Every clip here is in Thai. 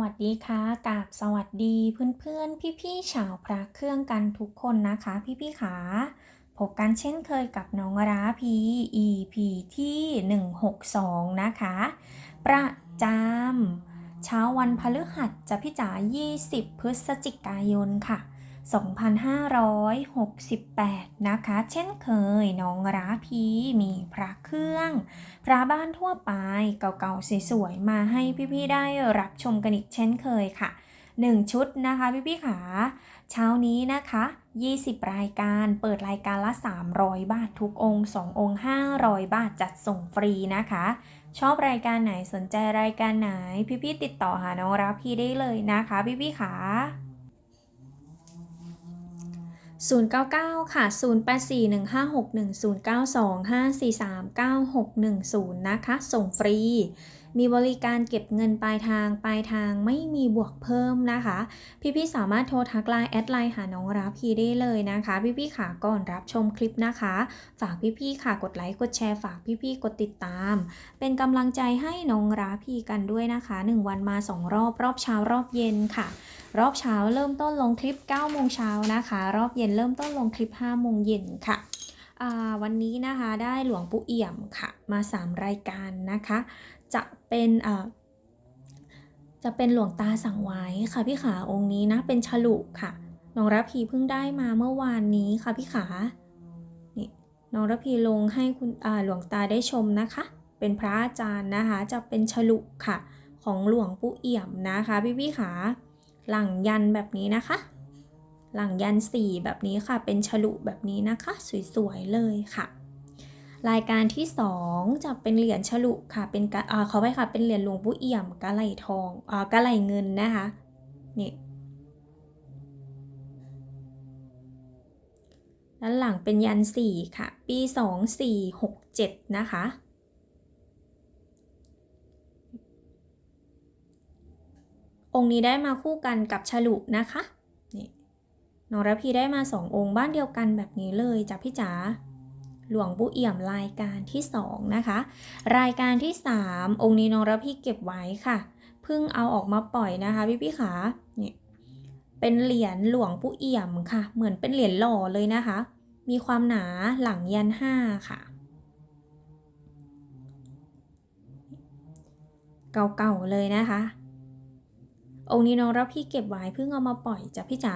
วัสดีค่ะกราบสวัสดีเพื่อนๆ พี่ๆชาวพระเครื่องกันทุกคนนะคะ พี่ๆขาพบกันเช่นเคยกับน้องราพี EP ที่ 162 นะคะ ประจำเช้าวันพฤหัสจะพี่จ๋า20 พฤศจิกายนค่ะ 2568 นะคะ เช่นเคยน้องราพีมีพระเครื่อง พระบ้านทั่วไปเก่าๆสวยๆมาให้พี่ๆได้รับชมกันอีกเช่นเคยค่ะ 1 ชุดนะคะพี่ๆขาเช้านี้นะคะ 20 รายการเปิดรายการละ 300 บาททุกองค์ 2 องค์ 500 บาทจัดส่งฟรีนะคะ ชอบรายการไหนสนใจรายการไหน พี่ๆติดต่อหาน้องรับพี่ได้เลยนะคะ พี่ๆขา 099 ค่ะ 0841561092543961นะคะ ส่งฟรี มีบริการเก็บเงินปลายทาง ปลายทางไม่มีบวกเพิ่มนะคะ พี่ๆสามารถโทรทักไลน์แอดไลน์หาน้องรับพีได้เลยนะคะ พี่ๆขาก่อนรับชมคลิปนะคะ ฝากพี่ๆค่ะกดไลค์กดแชร์ฝากพี่ๆกดติดตาม เป็นกำลังใจให้น้องรับพีกันด้วยนะคะ 1 วันมา 2 รอบรอบเช้ารอบเย็นค่ะ รอบเช้าเริ่มต้นลงคลิป9โมงเช้านะคะ รอบเย็นเริ่มต้นลงคลิป5โมงเย็นค่ะวันนี้นะคะได้หลวงปู่เอี่ยมค่ะมา 3 รายการนะคะ จะเป็นจะเป็นหลวงตาสังไว้ค่ะพี่ขาองค์นี้นะเป็นฉลุค่ะน้องระพีเพิ่งได้มาเมื่อวานนี้ค่ะพี่ขานี่น้องระพีลงให้คุณหลวงตาได้ชมนะคะ เป็นพระอาจารย์นะคะจะเป็นฉลุค่ะของหลวงปู่เอี่ยมนะคะพี่พี่ขา หลังยันแบบนี้นะคะ หลังยันสี่แบบนี้ค่ะ เป็นฉลุแบบนี้นะคะ สวยๆเลยค่ะ รายการที่สองจะเป็นเหรียญฉลุค่ะ เป็นกะอ่าเขาไว้ค่ะ เป็นเหรียญหลวงปู่เอี่ยมกะไหลทองอ่ากะไหลเงินนะคะ นี่ด้านหลังเป็นยันสี่ค่ะ ปีสองสี่หกเจ็ดนะคะ องค์นี้ได้มาคู่กันกับฉลุนะคะนี่น้องระพีได้มาสององค์บ้านเดียวกันแบบนี้เลยจ้ะพี่จ๋าหลวงปู่เอี่ยมรายการที่สองนะคะ รายการที่สามองค์นี้น้องระพีเก็บไว้ค่ะ เพิ่งเอาออกมาปล่อยนะคะพี่พี่ขานี่เป็นเหรียญหลวงปู่เอี่ยมค่ะ เหมือนเป็นเหรียญหล่อเลยนะคะ มีความหนาหลังยันห้าค่ะ เก่าๆเลยนะคะ องค์นี้น้องรับพี่เก็บไว้เพิ่งเอามาปล่อยจ้ะพี่จ๋า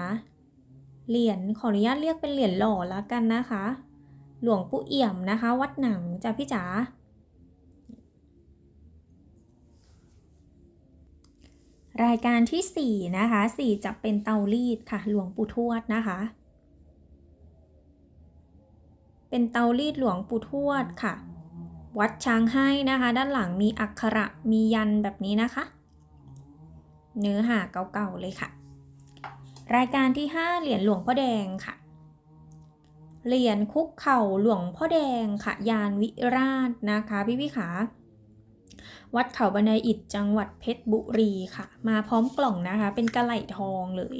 เหรียญขออนุญาตเรียกเป็นเหรียญหล่อแล้วกันนะคะ หลวงปู่เอี่ยมนะคะ วัดหนังจ้ะพี่จ๋า รายการที่ 4 นะคะ 4 จะเป็นเตารีดค่ะ หลวงปู่ทวดนะคะ เป็นเตารีดหลวงปู่ทวดค่ะ วัดช้างให้นะคะ ด้านหลังมีอักขระมียันแบบนี้นะคะ เนื้อหาเก่าๆเลยค่ะ รายการที่ 5 เหรียญหลวงพ่อแดงค่ะ เหรียญคุกเข่าหลวงพ่อแดงค่ะ ยานวิราชนะคะพี่พี่ขาวัดเขาบันไดอิฐจังหวัดเพชรบุรีค่ะ มาพร้อมกล่องนะคะ เป็นกระไหลทองเลย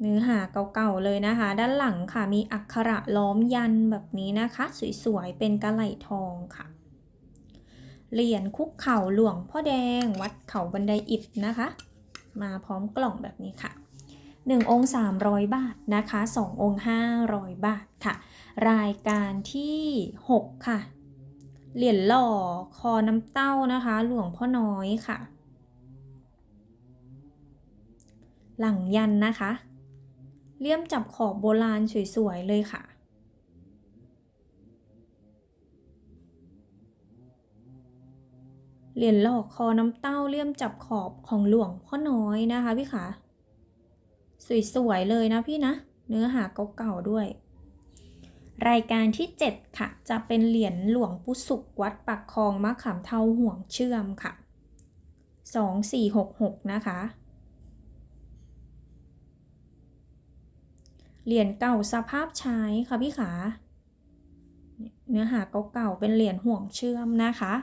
เนื้อหาเก่าๆเลยนะคะ ด้านหลังค่ะมีอักขระล้อมยันแบบนี้นะคะ สวยๆ เป็นกระไหลทองค่ะ เหรียญคุกเข่าหลวงพ่อแดงวัดเขาบันไดอิฐนะคะ มาพร้อมกล่องแบบนี้ค่ะ 1 องค์ 300 บาทนะคะ 2 องค์ 500 บาทค่ะ รายการที่ 6 ค่ะ เหรียญหล่อคอน้ำเต้านะคะ หลวงพ่อน้อยค่ะ หลังยันนะคะ เลี่ยมจับขอบโบราณสวยๆเลยค่ะ เหรียญหลอกคอน้ำเต้าเลี่ยมจับขอบของหลวงพ่อน้อยนะคะพี่ขาสวยๆเลยนะพี่นะ เนื้อหาเก่าๆด้วย รายการที่ 7 ค่ะ จะเป็นเหรียญหลวงปู่สุขวัดปักคลองมะขามเทาห่วงเชื่อมค่ะ 2466 นะคะ เหรียญเก่าสภาพใช้ค่ะพี่ขา เนื้อหาเก่าๆเป็นเหรียญห่วงเชื่อมนะคะ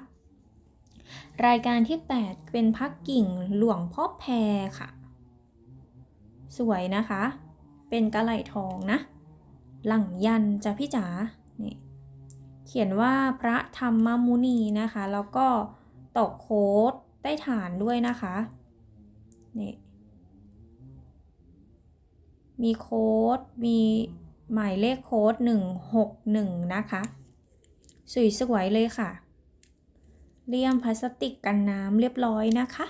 รายการที่ 8 เป็นพักกิ่งหลวงพ่อแพรค่ะ สวยนะคะ เป็นกระไหลทองนะ หลังยันจ้ะพี่จ๋านี่เขียนว่าพระธรรมมุนีนะคะ แล้วก็ตอกโค้ดได้ฐานด้วยนะคะนี่มีโค้ด มีหมายเลขโค้ด 161 นะคะ สวยๆเลยค่ะ เลี่ยมพลาสติกกันน้ำเรียบร้อยนะคะ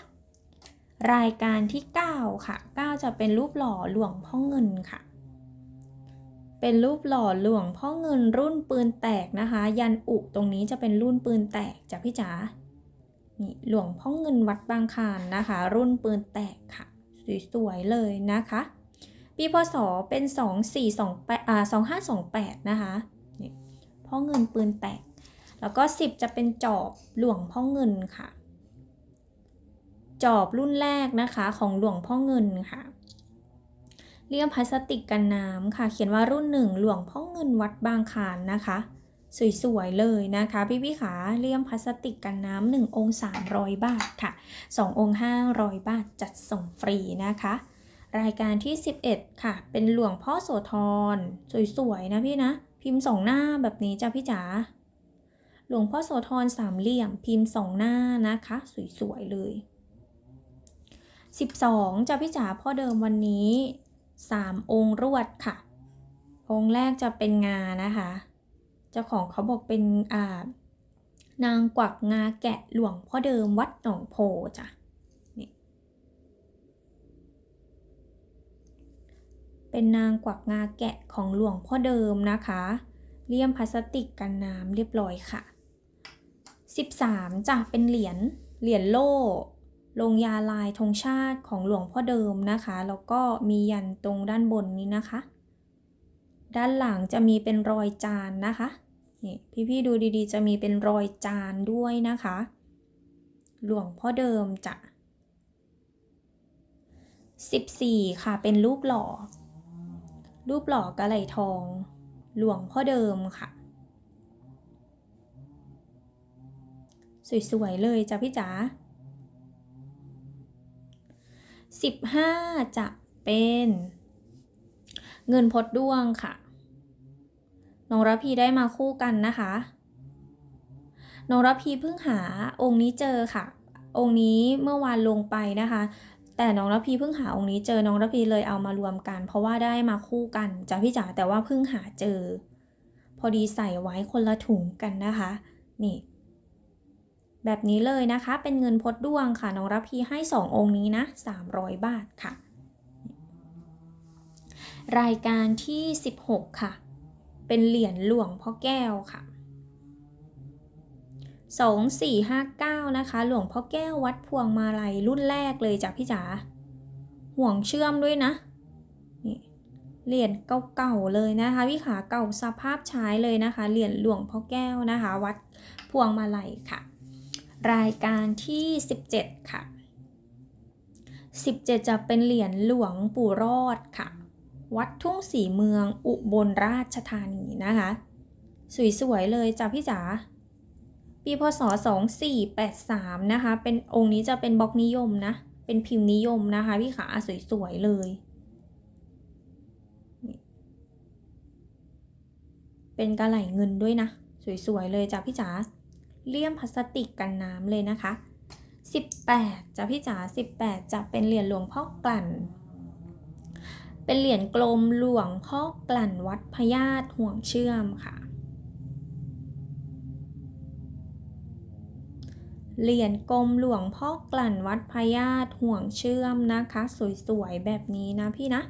รายการที่ 9 ค่ะ 9 จะเป็นรูปหล่อหลวงพ่อเงินค่ะ เป็นรูปหล่อหลวงพ่อเงินรุ่นปืนแตกนะคะ ยันอุตรงนี้จะเป็นรุ่นปืนแตกจ้ะพี่จ๋านี่หลวงพ่อเงินวัดบางคานนะคะ รุ่นปืนแตกค่ะ สวยๆเลยนะคะปีพศเป็น 2428อ่า2528 นะคะนี่พ่อเงินปืนแตก แล้วก็ 10 จะเป็นจอบหลวงพ่อเงินค่ะ จอบรุ่นแรกนะคะของหลวงพ่อเงินค่ะ เลี่ยมพลาสติกกันน้ำค่ะ เขียนว่ารุ่นหนึ่งหลวงพ่อเงินวัดบางคานนะคะ สวยๆเลยนะคะ พี่พี่ขาเลี่ยมพลาสติกกันน้ำหนึ่งองค์300 บาทค่ะ 2 องค์ 500 บาทจัดส่งฟรีนะคะรายการที่ 11 ค่ะ เป็นหลวงพ่อโสธรสวยๆ นะพี่นะ พิมพ์สองหน้าแบบนี้จ้ะพี่จ๋า หลวงพ่อโสธรสามเหลี่ยมพิมพ์สองหน้านะคะ สวยๆเลย 12จ้ะพี่จ๋าพ่อเดิมวันนี้ 3 องค์รวดค่ะ องค์แรกจะเป็นงานะคะ เจ้าของเขาบอกเป็นอ่านางกวักงาแกะหลวงพ่อเดิมวัดหนองโพจ้ะนี่เป็นนางกวักงาแกะของหลวงพ่อเดิมนะคะ เลี่ยมพลาสติกกันน้ำเรียบร้อยค่ะ 13จ้ะเป็นเหรียญเหรียญโล่ลงยาลายธงชาติของหลวงพ่อเดิมนะคะ แล้วก็มียันตรงด้านบนนี้นะคะ ด้านหลังจะมีเป็นรอยจานนะคะนี่พี่ๆดูดีๆ จะมีเป็นรอยจานด้วยนะคะ หลวงพ่อเดิมจะ 14 ค่ะเป็นรูปหล่อ รูปหล่อกระไหลทอง หลวงพ่อเดิมค่ะ สวยๆเลยจ้ะพี่จ๋า15จะเป็น เงินพดด้วงค่ะ น้องระพีได้มาคู่กันนะคะ น้องระพีเพิ่งหาองค์นี้เจอค่ะ องค์นี้เมื่อวานลงไปนะคะ แต่น้องระพีเพิ่งหาองค์นี้เจอ น้องระพีเลยเอามารวมกัน เพราะว่าได้มาคู่กันจ้ะพี่จ๋าแต่ว่าเพิ่งหาเจอ พอดีใส่ไว้คนละถุงกันนะคะ นี่ แบบนี้เลยนะคะ เป็นเงินพดด้วงค่ะ น้องรับพีให้ 2 องค์นี้นะ 300 บาทค่ะ รายการที่ 16 ค่ะ เป็นเหรียญหลวงพ่อแก้วค่ะ 2459 นะคะ หลวงพ่อแก้ววัดพวงมาลัยรุ่นแรกเลยจ้ะพี่จ๋า ห่วงเชื่อมด้วยนะ นี่เหรียญเก่าๆเลยนะคะพี่ขาเก่าสภาพใช้เลยนะคะ เหรียญหลวงพ่อแก้วนะคะ วัดพวงมาลัยค่ะ รายการที่ 17 ค่ะ 17 จะเป็นเหรียญหลวงปู่รอดค่ะ วัดทุ่งสีเมืองอุบลราชธานีนะคะ สวยๆเลยจ้ะพี่จ๋าปีพศ 2483 นะคะ เป็นองค์นี้จะเป็นบล็อกนิยมนะ เป็นพิมพ์นิยมนะคะ พี่ขาสวยๆเลยเป็นกระไหลเงินด้วยนะ สวยๆเลยจ้ะพี่จ๋า เลี่ยมพลาสติกกันน้ำเลยนะคะ 18จ้ะพี่จ๋า18จะเป็นเหรียญหลวงพ่อกลั่น เป็นเหรียญกลมหลวงพ่อกลั่นวัดพญาตห่วงเชื่อมค่ะเหรียญกลมหลวงพ่อกลั่นวัดพญาตห่วงเชื่อมนะคะ สวยๆ แบบนี้นะพี่นะ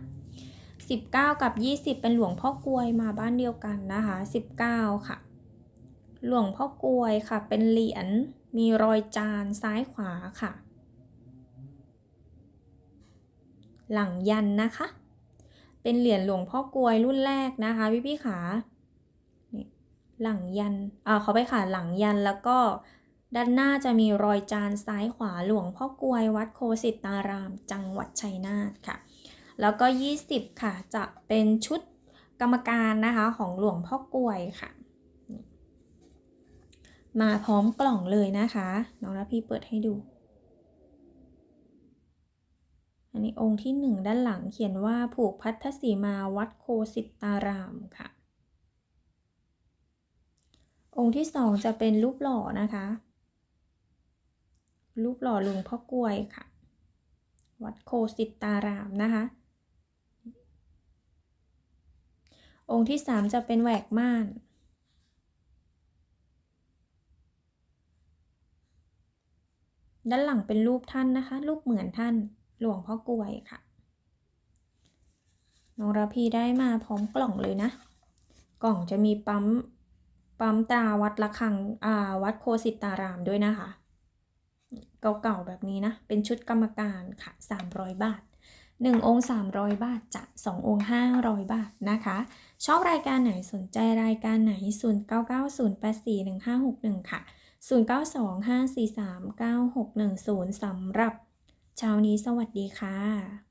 19 กับ 20 เป็นหลวงพ่อกลวยมาบ้านเดียวกันนะคะ 19 ค่ะ หลวงพ่อกลวยค่ะ เป็นเหรียญมีรอยจานซ้ายขวาค่ะ หลังยันนะคะ เป็นเหรียญหลวงพ่อกลวยรุ่นแรกนะคะพี่พี่ขานี่หลังยันอ่าเขาไปค่ะหลังยันแล้วก็ด้านหน้าจะมีรอยจานซ้ายขวาหลวงพ่อกลวยวัดโคสิตาราม จังหวัดชัยนาทค่ะ แล้วก็ 20 ค่ะ จะเป็นชุดกรรมการนะคะของหลวงพ่อกลวยค่ะ มาพร้อมกล่องเลยนะคะ น้องรับพี่เปิดให้ดู อันนี้องค์ที่หนึ่งด้านหลังเขียนว่าผูกพัทธสีมาวัดโคสิตารามค่ะ องค์ที่สองจะเป็นรูปหล่อนะคะ รูปหล่อหลวงพ่อกลวยค่ะ วัดโคสิตารามนะคะ องค์ที่สามจะเป็นแหวกม่าน ด้านหลังเป็นรูปท่านนะคะ รูปเหมือนท่านหลวงพ่อกลวยค่ะ น้องระพีได้มาพร้อมกล่องเลยนะ กล่องจะมีปั๊ม ปั๊มตาวัดระฆังอ่าวัดโคสิตารามด้วยนะคะ เก่าๆแบบนี้นะ เป็นชุดกรรมการค่ะ 300 บาท 1 องค์ 300 บาทจะ2องค์ 500 บาทนะคะ ชอบรายการไหนสนใจรายการไหน 0990841561 ค่ะ 0925439610 สำหรับเช้านี้สวัสดีค่ะ